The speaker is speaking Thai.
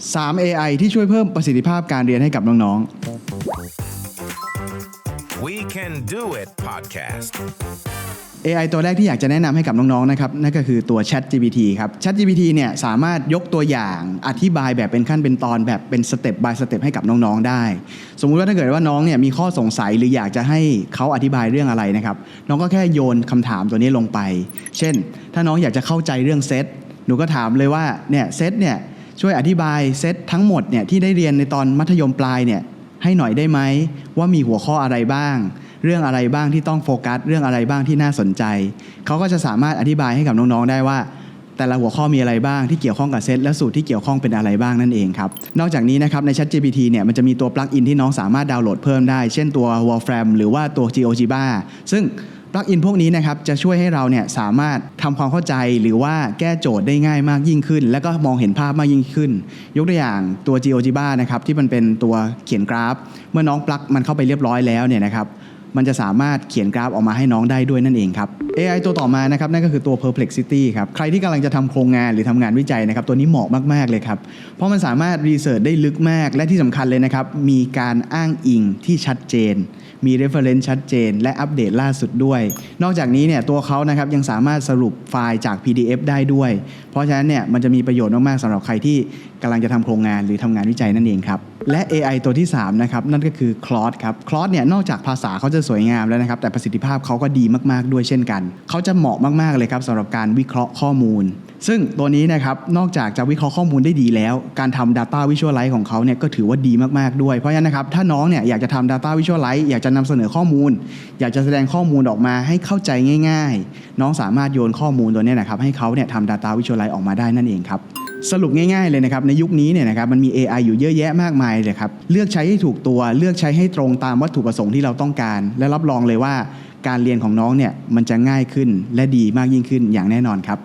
3 AI ที่ช่วยเพิ่มประสิทธิภาพการเรียนให้กับน้อง We can do it podcast. ๆ AI ตัวแรกที่อยากจะแนะนำให้กับน้องๆนะครับนั่นก็คือตัว Chat GPT ครับ Chat GPT เนี่ยสามารถยกตัวอย่างอธิบายแบบเป็นขั้นเป็นตอนแบบเป็นสเต็ป by สเต็ปให้กับน้องๆได้ สมมุติว่าถ้าเกิดว่าน้องเนี่ยมีข้อสงสัยหรืออยากจะให้เขาอธิบายเรื่องอะไรนะครับ น้องก็แค่โยนคำถามตัวนี้ลงไป เช่น ถ้าน้องอยากจะเข้าใจเรื่องเซต หนูก็ถามเลยว่าเนี่ยเซตเนี่ย ช่วยอธิบายเซตทั้งหมดเนี่ยที่ได้เรียนในตอนมัธยมปลายเนี่ยให้หน่อยได้ไหมว่ามีหัวข้ออะไรบ้าง เรื่องอะไรบ้างที่ต้องโฟกัส เรื่องอะไรบ้างที่น่าสนใจ เขาก็จะสามารถอธิบายให้กับน้องๆได้ว่า แต่ละหัวข้อมีอะไรบ้างที่เกี่ยวข้องกับเซตและสูตรที่เกี่ยวข้องเป็นอะไรบ้างนั่นเองครับนอกจากนี้นะครับใน ChatGPT เนี่ยมันจะมีตัวปลั๊กอินที่น้องสามารถดาวน์โหลดเพิ่มได้ เช่นตัว Wolfram หรือว่าตัว GeoGebra ซึ่ง ปลั๊กอินพวกนี้นะครับจะช่วยให้เราเนี่ยสามารถทำความเข้าใจหรือว่าแก้โจทย์ได้ง่ายมากยิ่งขึ้น และก็มองเห็นภาพมากยิ่งขึ้น ยกตัวอย่างตัว GeoGebra นะครับที่มันเป็นตัวเขียนกราฟ เมื่อน้องปลั๊กมันเข้าไปเรียบร้อยแล้วเนี่ยนะครับมันจะสามารถเขียนกราฟออกมาให้น้องได้ด้วยนั่นเองครับ AI ตัวต่อมานะครับนั่นก็คือตัว Perplexity ครับ ใครที่กำลังจะทำโครงงานหรือทำงานวิจัยนะครับ ตัวนี้เหมาะมาก ๆ เลยครับ เพราะมันสามารถรีเสิร์ชได้ลึกมาก และที่สำคัญเลยนะครับ มีการอ้างอิงที่ชัดเจน มี reference ชัดเจน และอัปเดตล่าสุดด้วย นอกจากนี้เนี่ยตัวเขานะครับยังสามารถสรุปไฟล์จาก PDF ได้ด้วย เพราะฉะนั้นเนี่ยมันจะมีประโยชน์มากๆสำหรับใครที่กำลังจะทำโครงงานหรือทำงานวิจัยนั่นเองครับ และ AI ตัวที่ 3 นะครับ นั่นก็คือ Claude ครับ Claude เนี่ยนอกจากภาษาเขาจะสวยงามแล้วนะครับ แต่ประสิทธิภาพเขาก็ดีมากๆด้วยเช่นกัน เขาจะเหมาะมากๆเลยครับสำหรับการวิเคราะห์ข้อมูล ซึ่งตัวนี้นะครับนอกจากจะวิเคราะห์ข้อมูลได้ดีแล้ว การทำ Data Visualize ของเขาเนี่ยก็ถือว่าดีมากๆด้วย เพราะฉะนั้นนะครับถ้าน้องเนี่ยอยากจะทำ Data Visualize อยากจะนำเสนอข้อมูล อยากจะแสดงข้อมูลออกมาให้เข้าใจง่าย ๆ น้องสามารถโยนข้อมูลตัวนี้นะครับให้เขาเนี่ยทำ Data Visualize ออกมาได้นั่นเองครับสรุปง่ายๆเลยนะครับในยุคนี้เนี่ยนะครับมันมี AI อยู่เยอะแยะมากมายเลยครับเลือกใช้ให้ถูกตัวเลือกใช้ให้ตรงตามวัตถุประสงค์ที่เราต้องการ และรับรองเลยว่าการเรียนของน้องเนี่ยมันจะง่ายขึ้นและดีมากยิ่งขึ้นอย่างแน่นอนครับ